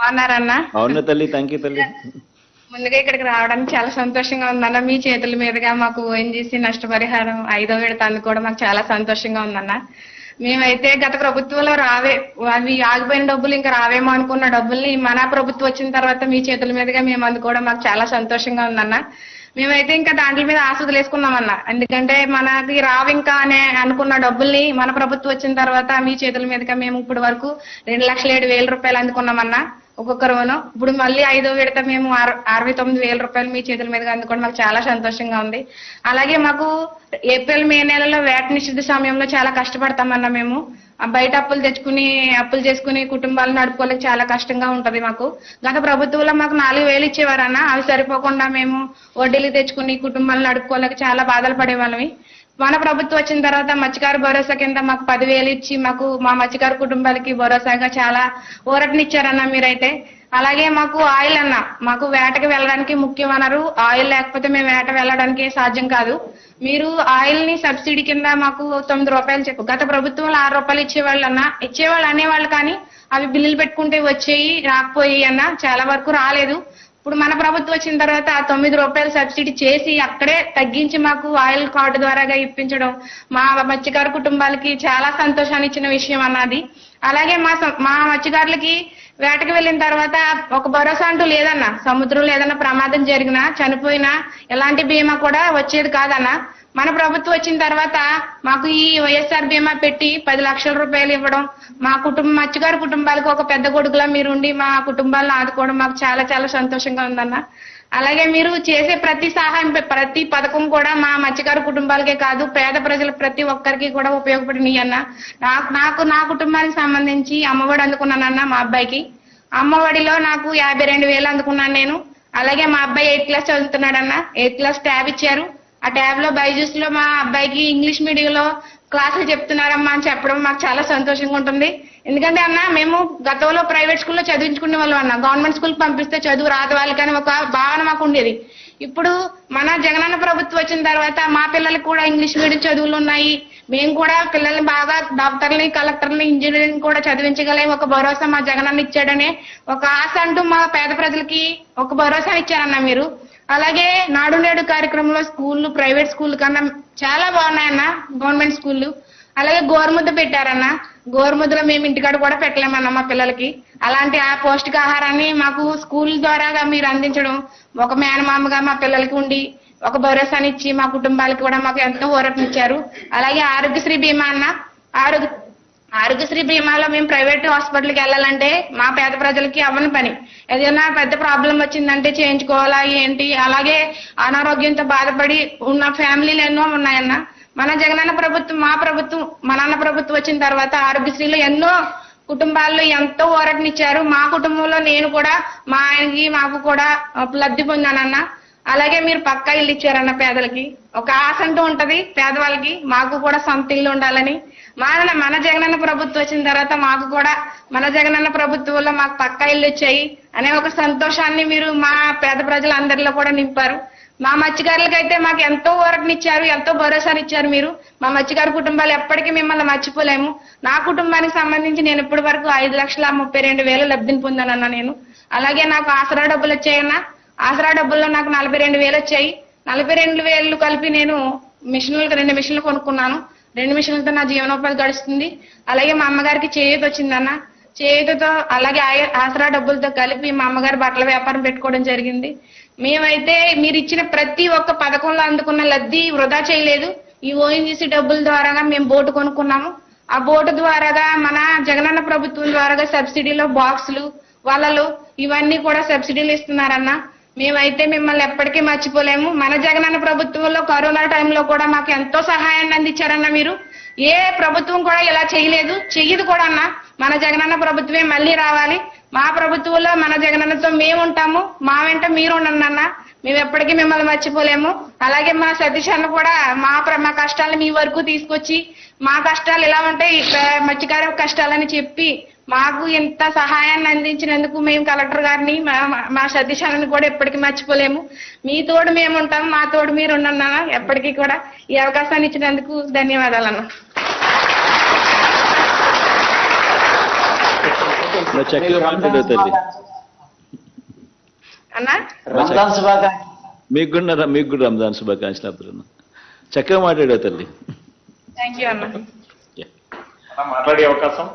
బాగున్నారన్న? అవునా తల్లి thank you తల్లి. ముందుగా ఇక్కడికి రావడానికి చాలా సంతోషంగా ఉందన్న. మీ చేతుల మీదుగా మాకు ఓఎన్జీసీ నష్టపరిహారం ఐదో విడత అందుకోవడం మాకు చాలా సంతోషంగా ఉందన్న. మేమైతే గత ప్రభుత్వంలో రావే అవి ఆగిపోయిన డబ్బులు ఇంకా రావేమో అనుకున్న డబ్బుల్ని మన ప్రభుత్వం వచ్చిన తర్వాత మీ చేతుల మీదుగా మేము అందుకోవడం మాకు చాలా సంతోషంగా ఉందన్న. మేమైతే ఇంకా దాంట్ల మీద ఆశ వదిలేసుకున్నామన్న ఎందుకంటే మనకి రావు ఇంకా అనే అనుకున్న డబ్బుల్ని మన ప్రభుత్వం వచ్చిన తర్వాత మీ చేతుల మీదుగా మేము ఇప్పటి వరకు రెండు లక్షల ఏడు వేల రూపాయలు అందుకున్నామన్నా. ఒక్కొక్కరు ఇప్పుడు మళ్ళీ ఐదో విడత మేము అరవై తొమ్మిది వేల రూపాయలు మీ చేతుల మీదుగా అందుకోవడం మాకు చాలా సంతోషంగా ఉంది. అలాగే మాకు ఏప్రిల్ మే నెలలో వేట నిషిద్ధ సమయంలో చాలా కష్టపడతామన్నా మేము. బయట అప్పులు తెచ్చుకుని అప్పులు చేసుకుని కుటుంబాలు నడుపుకోలేక చాలా కష్టంగా ఉంటది మాకు. గత ప్రభుత్వంలో మాకు నాలుగు వేలు ఇచ్చేవారన్న అవి సరిపోకుండా మేము వడ్డీలు తెచ్చుకుని కుటుంబాలు నడుపుకోలేక చాలా బాధలు పడేవాళ్ళమి మన ప్రభుత్వం వచ్చిన తర్వాత మత్స్యకారు భరోసా కింద మాకు పదివేలు ఇచ్చి మాకు మా మత్స్యకారు కుటుంబాలకి భరోసాగా చాలా ఊరటనిచ్చారన్న మీరైతే. అలాగే మాకు ఆయిల్ అన్న మాకు వేటకి వెళ్ళడానికి ముఖ్య వనరు ఆయిల్ లేకపోతే మేము వేట వెళ్ళడానికి సాధ్యం కాదు. మీరు ఆయిల్ని సబ్సిడీ కింద మాకు తొమ్మిది రూపాయలు చెప్పు గత ప్రభుత్వంలో ఆరు రూపాయలు ఇచ్చేవాళ్ళు అన్న ఇచ్చేవాళ్ళు అనేవాళ్ళు కానీ అవి బిల్లులు పెట్టుకుంటే వచ్చేయి రాకపోయి అన్న చాలా వరకు రాలేదు. ఇప్పుడు మన ప్రభుత్వం వచ్చిన తర్వాత ఆ తొమ్మిది రూపాయలు సబ్సిడీ చేసి అక్కడే తగ్గించి మాకు ఆయిల్ కార్డు ద్వారాగా ఇప్పించడం మా మత్స్యకారు కుటుంబాలకి చాలా సంతోషాన్ని ఇచ్చిన విషయం అన్నది. అలాగే మా మా మత్స్యకారులకి వేటకు వెళ్ళిన తర్వాత ఒక భరోసా అంటూ లేదన్నా సముద్రంలో ఏదైనా ప్రమాదం జరిగినా చనిపోయినా ఎలాంటి బీమా కూడా వచ్చేది కాదన్నా. మన ప్రభుత్వం వచ్చిన తర్వాత మాకు ఈ వైఎస్ఆర్ బీమా పెట్టి పది లక్షల రూపాయలు ఇవ్వడం మా కుటుంబ మత్స్యగారి కుటుంబాలకు ఒక పెద్ద కొడుకులా మీరు ఉండి మా కుటుంబాలను ఆదుకోవడం మాకు చాలా చాలా సంతోషంగా ఉందన్న. అలాగే మీరు చేసే ప్రతి సహాయం ప్రతి పథకం కూడా మా మత్స్యకారు కుటుంబాలకే కాదు పేద ప్రజల ప్రతి ఒక్కరికి కూడా ఉపయోగపడినాయి అన్న నాకు నాకు నా కుటుంబానికి సంబంధించి అమ్మఒడి అందుకున్నానన్న మా అబ్బాయికి. అమ్మఒడిలో నాకు యాభై రెండు వేలు అందుకున్నాను నేను. అలాగే మా అబ్బాయి ఎయిత్ క్లాస్ చదువుతున్నాడన్న. ఎయిత్ క్లాస్ ట్యాబ్ ఇచ్చారు. ఆ ట్యాబ్లో బైజూస్లో మా అబ్బాయికి ఇంగ్లీష్ మీడియంలో క్లాసులు చెప్తున్నారమ్మా అని చెప్పడం మాకు చాలా సంతోషంగా ఉంటుంది. ఎందుకంటే అన్న మేము గతంలో ప్రైవేట్ స్కూల్లో చదివించుకునే వాళ్ళం అన్న. గవర్నమెంట్ స్కూల్ పంపిస్తే చదువు రాదు వాళ్ళకని ఒక భావన మాకు ఉండేది. ఇప్పుడు మన జగనన్న ప్రభుత్వం వచ్చిన తర్వాత మా పిల్లలకు కూడా ఇంగ్లీష్ మీడియం చదువులు ఉన్నాయి. మేము కూడా పిల్లల్ని బాగా డాక్టర్ని కలెక్టర్ని ఇంజనీరింగ్ కూడా చదివించగలం ఒక భరోసా మా జగనన్న ఇచ్చాడనే ఒక ఆశ అంటూ మా పేద ప్రజలకి ఒక భరోసా ఇచ్చారన్న మీరు. అలాగే నాడు నేడు కార్యక్రమంలో స్కూళ్ళు ప్రైవేట్ స్కూల్ కన్నా చాలా బాగున్నాయన్న గవర్నమెంట్ స్కూళ్ళు. అలాగే గోరుముద్ద పెట్టారన్న. గోరుముద్దలో మేము ఇంటికాడ కూడా పెట్టలేమన్న మా పిల్లలకి. అలాంటి ఆ పౌష్టికాహారాన్ని మాకు స్కూల్ ద్వారాగా మీరు అందించడం ఒక మేనమామగా మా పిల్లలకి ఉండి ఒక భరోసానిచ్చి మా కుటుంబాలకి కూడా మాకు ఎంతో ఊరటనిచ్చారు అలాగే ఆరోగ్యశ్రీ బీమా అన్న ఆరోగ్య ఆరోగ్యశ్రీ బీమాలో మేము ప్రైవేట్ హాస్పిటల్కి వెళ్ళాలంటే మా పేద ప్రజలకి అవ్వని పని. ఏదైనా పెద్ద ప్రాబ్లం వచ్చిందంటే చేయించుకోవాలా ఏంటి? అలాగే అనారోగ్యంతో బాధపడి ఉన్న ఫ్యామిలీలు ఎన్నో ఉన్నాయన్న. మన జగనన్న ప్రభుత్వం మా ప్రభుత్వం మా నాన్న ప్రభుత్వం వచ్చిన తర్వాత ఆరోగ్యశ్రీలో ఎన్నో కుటుంబాల్లో ఎంతో ఓరటనిచ్చారు. మా కుటుంబంలో నేను కూడా మా ఆయనకి మాకు కూడా లబ్ధి పొందానన్న. అలాగే మీరు పక్కా ఇల్లు ఇచ్చారన్న పేదలకి. ఒక ఆశ అంటూ ఉంటది పేదవాళ్ళకి. మాకు కూడా సొంత ఇల్లు ఉండాలని. మన మన జగనన్న ప్రభుత్వం వచ్చిన తర్వాత మాకు కూడా మన జగనన్న ప్రభుత్వంలో మాకు పక్క ఇల్లు వచ్చాయి అనే ఒక సంతోషాన్ని మీరు మా పేద ప్రజలందరిలో కూడా నింపారు. మా మత్స్యకారులకైతే మాకు ఎంతో ఊరటనిచ్చారు ఎంతో భరోసానిచ్చారు మీరు. మా మత్స్యకారు కుటుంబాలు ఎప్పటికీ మిమ్మల్ని మర్చిపోలేము. నా కుటుంబానికి సంబంధించి నేను ఇప్పటి వరకు ఐదు లక్షల ముప్పై రెండు వేలు లబ్ధిని పొందానన్న నేను. అలాగే నాకు ఆసరా డబ్బులు వచ్చాయన్నా. ఆసరా డబ్బుల్లో నాకు నలభై రెండు వేలు వచ్చాయి. నలభై రెండు వేలు కలిపి నేను మిషన్లకు రెండు మిషన్లు కొనుక్కున్నాను. రెండు మిషన్లతో నా జీవనోపాధి గడుస్తుంది. అలాగే మా అమ్మగారికి చేయూత వచ్చిందన్న. చేయూతతో అలాగే ఆసరా డబ్బులతో కలిపి మా అమ్మగారు బట్టల వ్యాపారం పెట్టుకోవడం జరిగింది. మేమైతే మీరు ఇచ్చిన ప్రతి ఒక్క పథకంలో అందుకున్న లబ్ధి వృధా చేయలేదు. ఈ ఓఎన్జీసీ డబ్బుల ద్వారాగా మేము బోటు కొనుక్కున్నాము. ఆ బోటు ద్వారాగా మన జగనన్న ప్రభుత్వం ద్వారాగా సబ్సిడీలో బాక్సులు వలలు ఇవన్నీ కూడా సబ్సిడీలు ఇస్తున్నారన్న. మేమైతే మిమ్మల్ని ఎప్పటికీ మర్చిపోలేము. మన జగనన్న ప్రభుత్వంలో కరోనా టైంలో కూడా మాకు ఎంతో సహాయాన్ని అందించారన్న మీరు. ఏ ప్రభుత్వం కూడా ఇలా చేయలేదు. చెయ్యదు కూడా అన్న. మన జగనన్న ప్రభుత్వమే మళ్ళీ రావాలి. మా ప్రభుత్వంలో మన జగనన్నతో మేము ఉంటాము. మా వెంట మీరు ఉండండి అన్న. మేము ఎప్పటికీ మిమ్మల్ని మర్చిపోలేము. అలాగే మా సతీష్ అన్న కూడా మా ప్ర- మా కష్టాలను మీ వరకు తీసుకొచ్చి మా కష్టాలు ఇలా ఉంటాయి ప- మత్స్యకార కష్టాలని చెప్పి మాకు ఇంత సహాయాన్ని అందించినందుకు మేము కలెక్టర్ గారిని మా- అన్నని కూడా ఎప్పటికీ మర్చిపోలేము. మీ తోడు మేము ఉంటాం మా తోడు మీరు ఉండండి అన్న. ఎప్పటికీ కూడా ఈ అవకాశాన్ని ఇచ్చినందుకు ధన్యవాదాలు అన్న? మాట్లాడు మీకు కూడా మీకు కూడా రంజాన్ శుభాకాంక్షలు అబ్దుల్ చక్కగా మాట్లాడావు తల్లి. థ్యాంక్ యూ అన్న. మాట్లాడే అవకాశం?